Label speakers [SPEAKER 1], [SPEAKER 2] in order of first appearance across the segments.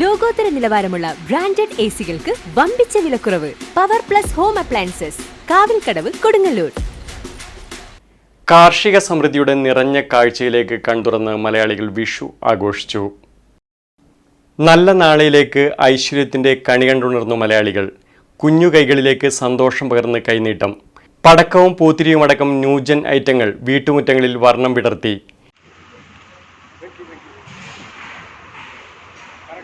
[SPEAKER 1] ലോകോത്തര നിലവാരമുള്ള branded A സികൾക്ക് വമ്പിച്ച വിലക്കുറവ്. Power plus home appliances Kavilkadavu Kodungallur.
[SPEAKER 2] കാർഷിക സമൃദ്ധിയുടെ നിറഞ്ഞ കാഴ്ചയിലേക്ക് കണ്ടുറന്ന് മലയാളികൾ വിഷു ആഘോഷിച്ചു. നല്ല നാളിലേക്ക് ഐശ്വര്യത്തിന്റെ കണി കണ്ടുണർന്നു മലയാളികൾ. കുഞ്ഞു കൈകളിലേക്ക് സന്തോഷം പകർന്ന് കൈനീട്ടം. പടക്കവും പൂത്തിരിയും അടക്കം ന്യൂജൻ ഐറ്റങ്ങൾ വീട്ടുമുറ്റങ്ങളിൽ വർണം വിടർത്തി.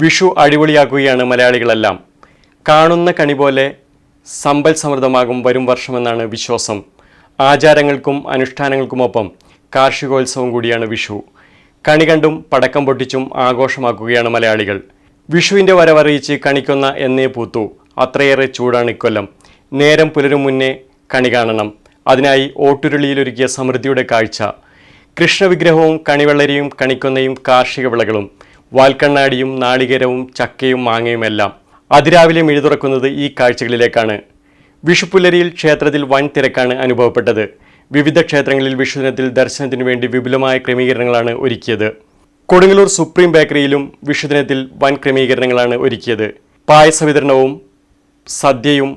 [SPEAKER 2] വിഷു അടിപൊളിയാക്കുകയാണ് മലയാളികളെല്ലാം. കാണുന്ന കണി പോലെ സമ്പൽ സമൃദ്ധമാകും വരും വർഷമെന്നാണ് വിശ്വാസം. ആചാരങ്ങൾക്കും അനുഷ്ഠാനങ്ങൾക്കുമൊപ്പം കാർഷികോത്സവം കൂടിയാണ് വിഷു. കണി കണ്ടും പടക്കം പൊട്ടിച്ചും ആഘോഷമാക്കുകയാണ് മലയാളികൾ. വിഷുവിന്റെ വരവറിയിച്ച് കണിക്കൊന്ന എന്നേ പൂത്തു. അത്രയേറെ ചൂടാണ് ഇക്കൊല്ലം. നേരം പുലരും മുന്നേ കണി കാണണം. അതിനായി ഓട്ടുരുളിയിലൊരുക്കിയ സമൃദ്ധിയുടെ കാഴ്ച. കൃഷ്ണവിഗ്രഹവും കണിവെള്ളരിയും കണിക്കൊന്നയും കാർഷിക വിളകളും വാൽക്കണ്ണാടിയും നാളികേരവും ചക്കയും മാങ്ങയുമെല്ലാം അതിരാവിലെ മിഴി തുറക്കുന്നത് ഈ കാഴ്ചകളിലേക്കാണ്. വിഷുപ്പുലരിയിൽ ക്ഷേത്രത്തിൽ വൻ തിരക്കാണ് അനുഭവപ്പെട്ടത്. വിവിധ ക്ഷേത്രങ്ങളിൽ വിഷുദിനത്തിൽ ദർശനത്തിനു വേണ്ടി വിപുലമായ ക്രമീകരണങ്ങളാണ് ഒരുക്കിയത്. കൊടുങ്ങല്ലൂർ സുപ്രീം ബേക്കറിയിലും വിഷുദിനത്തിൽ വൻ ക്രമീകരണങ്ങളാണ് ഒരുക്കിയത്. പായസ വിതരണവും സദ്യയും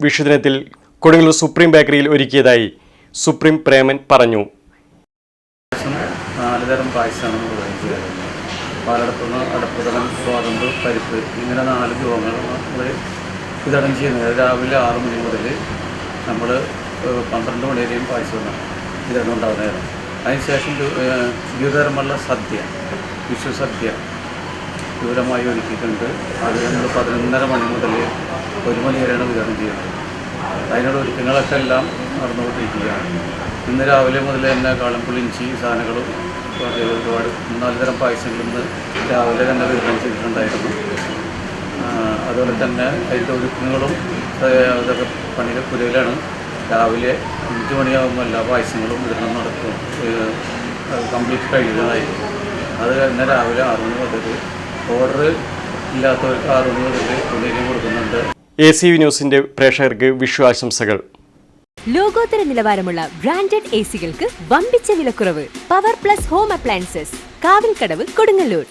[SPEAKER 2] വിഷുദിനത്തിൽ കൊടുങ്ങല്ലൂർ സുപ്രീം ബേക്കറിയിൽ ഒരുക്കിയതായി സുപ്രീം പ്രേമൻ പറഞ്ഞു.
[SPEAKER 3] നാലുതരം നാല് തരം പായസമാണ് പാലടപ്പുന്ന അടപ്പുതലം സ്വാതന്ത്ര്യ പരിപ്പ് ഇങ്ങനെ നാല് രോഗങ്ങൾ നമ്മൾ വിതരണം ചെയ്യുന്നത്. രാവിലെ ആറ് മണി മുതൽ നമ്മൾ പന്ത്രണ്ട് മണി വരെയും പായസം വിതരണം ഉണ്ടാകുന്നതാണ് അതിനുശേഷം ഗുരുതരമുള്ള സദ്യ വിഷു സദ്യ ഒരുക്കിയിട്ടുണ്ട്. അത് നമ്മൾ പതിനൊന്നര മണി മുതൽ ഒരു മണി വരെയാണ് വിതരണം ചെയ്യുന്നത്. അതിനുള്ള ഒരുക്കങ്ങളൊക്കെ എല്ലാം നടന്നുകൊണ്ടിരിക്കുകയാണ്. ഇന്ന് രാവിലെ മുതൽ തന്നെ കാളംപുളിഞ്ചി സാധനങ്ങളും ഒരുപാട് നാല് തരം പായസങ്ങൾ ഇന്ന് രാവിലെ തന്നെ വിതരണം ചെയ്തിട്ടുണ്ടായിരുന്നു. അതുപോലെ തന്നെ അതിന്റെ ഒരുക്കങ്ങളും അതൊക്കെ പണിയുടെ പുരയിലാണ്. രാവിലെ അഞ്ച് മണിയാകുമ്പോൾ എല്ലാ പായസങ്ങളും വിതരണം നടക്കും. കംപ്ലീറ്റ് കഴിയുന്നതായിരിക്കും അത് തന്നെ രാവിലെ ആറ് മണി മുതൽ ഓർഡർ ഇല്ലാത്തവർക്ക് ആറ് മണി മുതൽ കൊടുക്കുന്നുണ്ട്.
[SPEAKER 2] എ സി വി ന്യൂസിന്റെ പ്രേക്ഷകർക്ക് വിഷു ആശംസകൾ.
[SPEAKER 1] ലോകോത്തര നിലവാരമുള്ള ബ്രാൻഡഡ് എ സികൾക്ക് വമ്പിച്ച വിലക്കുറവ്. Power plus home appliances. Kavilkadavu Kodungallur.